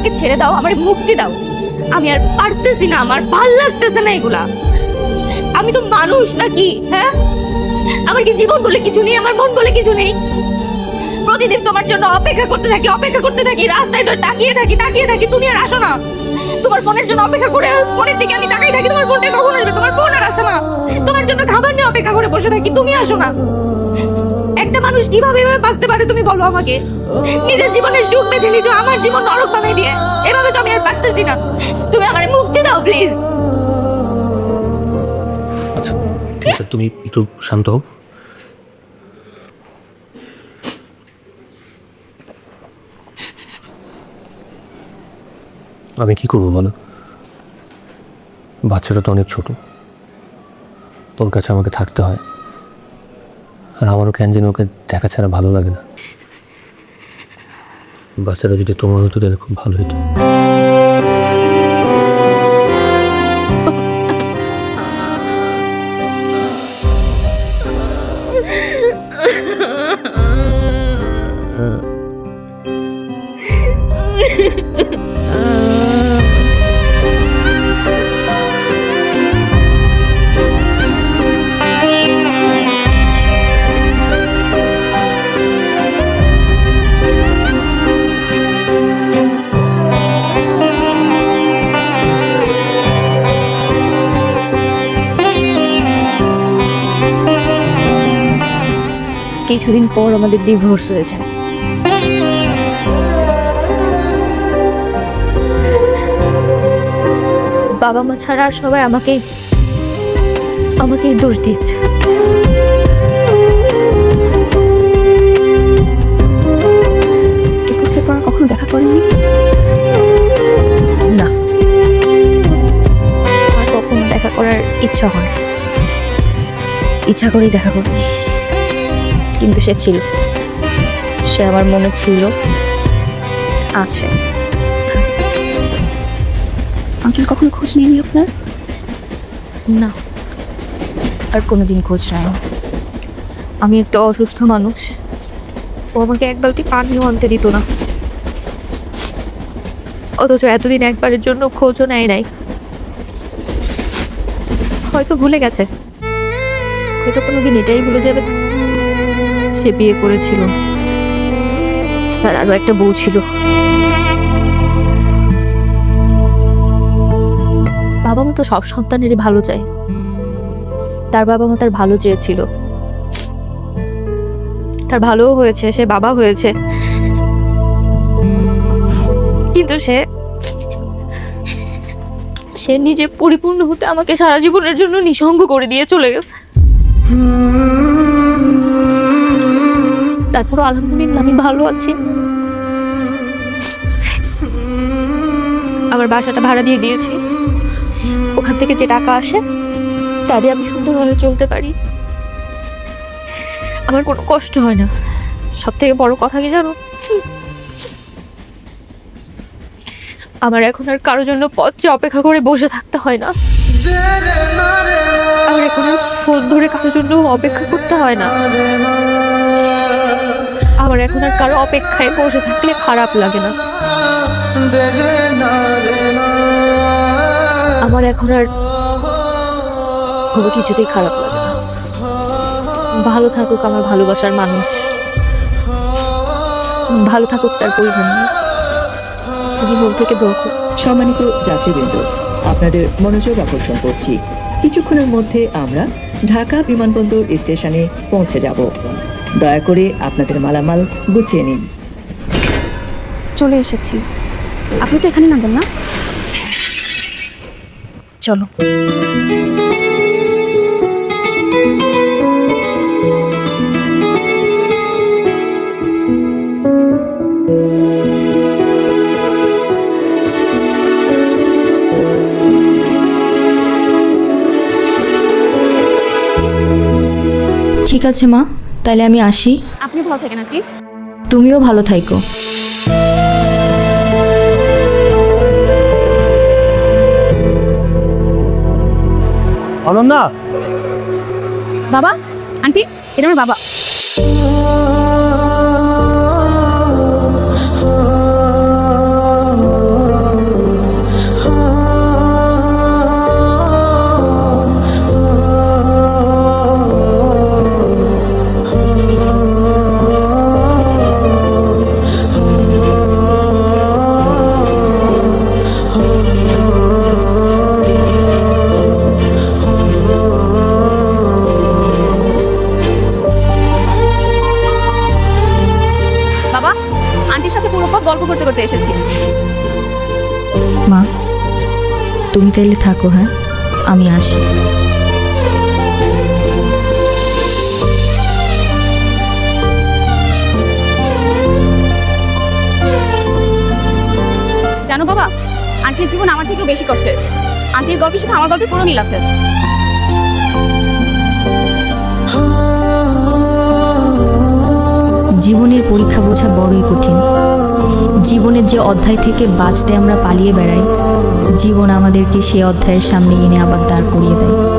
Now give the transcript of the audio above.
আমাকে ছেড়ে দাও, আমার মুক্তি দাও। আমি আর পারতেছি না, আমার ভালো লাগতেছে না এগুলা। আমি তো মানুষ নাকি হ্যাঁ? আমার কি জীবন বলে কিছু নেই, আমার মন বলে কিছু নেই? প্রতিদিন তোমার জন্য অপেক্ষা করতে থাকি, অপেক্ষা করতে থাকি, রাস্তায় তো তাকিয়ে থাকি তাকিয়ে থাকি, তুমি আর আসো না। তোমার ফোনের জন্য অপেক্ষা করে, ফোনের দিকে আমি তাকাই থাকি, তোমার ফোনটা কখন আসবে? তোমার ফোন আর আসে না। তোমার জন্য খাবার নিয়ে অপেক্ষা করে বসে থাকি, তুমি আসো না। একটা মানুষ কীভাবে এভাবে বাঁচতে পারে তুমি বলো আমাকে? নিজের জীবনের সুখ বেছে নিছো আমার জীবন নরক বানাই দিয়ে। এভাবে তো আমি আর পারতেছি না। তুমি আমার মুক্তি দাও প্লিজ ঠিক আছে তুমি একটু শান্ত হও। আমি কি করব বলো? বাচ্চাটা তো অনেক ছোট। তোর কাছে আমাকে থাকতে হয়। আর আমারও কেন যেন ওকে দেখা ছাড়া ভালো লাগে না। বাচ্চাটা যদি তোমার হতো তাহলে খুব ভালো হতো। কিছুদিন পর আমাদের ডিভোর্স হয়ে যায় বাবা মা ছাড়া আর সবাই আমাকে আমাকেই দোষ দিয়েছে। আর কখনো দেখা করেননি না। আর কখনো দেখা করার ইচ্ছা হয় ইচ্ছা করেই দেখা করিনি। কিন্তু সে ছিল। সে আমার মনে ছিল আছে। আঙ্কেল কখনো খোঁজ নিয়নি আপনার? না। আর কোনোদিন খোঁজ নেয়। আমি একটা অসুস্থ মানুষ। ও আমাকে এক বালতি পানিও আনতে দিত না। অথচ এতদিন একবারের জন্য খোঁজও নেয় নাই। হয়তো ভুলে গেছে। হয়তো কোনোদিন এটাই ভুলে যাবে। সে বিয়ে করেছিল। তার আরও একটা বউ ছিল। বাবা মা তো সব সন্তানেরই ভালো চায়। তার বাবা মা তার ভালো চেয়েছিল। তার ভালোও হয়েছে, সে বাবা হয়েছে। কিন্তু সে সে নিজে পরিপূর্ণ হতে আমাকে সারা জীবনের জন্য নিঃসঙ্গ করে দিয়ে চলে গেছে। তারপর আলহামদুলিল্লাহ আমি ভালো আছি। আমার বাসাটা ভাড়া দিয়ে দিয়েছি। ওখান থেকে যে টাকা আসে, তা দিয়ে আমি সুন্দরভাবে চলতে পারি। আমার কোনো কষ্ট হয় না। সব থেকে বড় কথা কি জানো? আমার এখন আর কারোর জন্য পথে অপেক্ষা করে বসে থাকতে হয় না। আমার এখন আর ফোন ধরে কারোর জন্য অপেক্ষা করতে হয় না। আমার এখন আর কারও অপেক্ষায় বসে থাকলে খারাপ লাগে না। আমার এখন আর কোনো কিছুতেই খারাপ লাগে না। ভালো থাকুক আমার ভালোবাসার মানুষ। ভালো থাকুক তার পরিবার তুমি মন থেকে করো। সম্মানিত যাত্রীবৃন্দ, আপনাদের মনোযোগ আকর্ষণ করছি। কিছুক্ষণের মধ্যে আমরা ঢাকা বিমানবন্দর স্টেশনে পৌঁছে যাব। দয়া করে আপনাদের মালামাল গুছিয়ে নিন। চলে এসেছি। আপনি তো এখানে নামবেন না? চলো। ঠিক আছে মা। তাহলে আমি আসি। আপনি ভালো থাকেন আপনি তুমিও ভালো থাইকো। অনন্যা! বাবা আন্টি এটা আমার বাবা। মা তুমি তাইলে থাকো হ্যাঁ? আমি আসি। জানো বাবা আন্টির জীবন আমার থেকেও বেশি কষ্টের। আন্টির গল্পের সাথে আমার গল্পের পুরো মিল আছে। জীবনের পরীক্ষা বোঝা বড়ই কঠিন। জীবনের যে অধ্যায় থেকে বাঁচতে আমরা পালিয়ে বেড়াই, জীবন আমাদেরকে সে অধ্যায়ের সামনে এনে আবার দাঁড় করিয়ে দেয়।